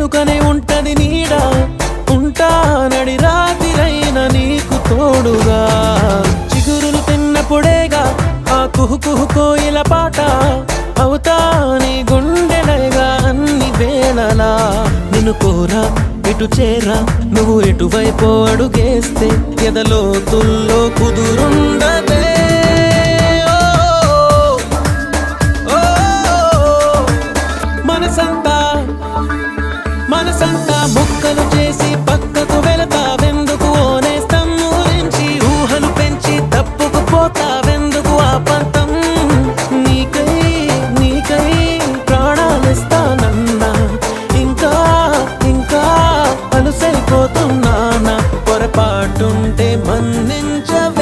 వెనుకనే ఉంటది నీడ. ఉంటానడి రాతిరైన నీకు తోడుగా. చిగురులు తిన్నప్పుడేగా ఆ కుహు కుహు కోయిల పాట. అవుతాని గుండెలగా అన్ని వేళలా. నిన్ను కోరా ఇటు చేరా నువ్వు ఎటువైపు అడుగేస్తే ఎదలో తుల్లో కుదురున్న ముక్కలు చేసి పక్కకు వెళతావెందుకు ఓనేస్తం ఊరించి ఊహలు పెంచి తప్పుకు పోతావెందుకు ఆ పంతం? నీకై నీకై ప్రాణాలిస్తానన్నా. ఇంకా ఇంకా అలుసైపోతున్నానా? పొరపాటుంటే మన్నించవ.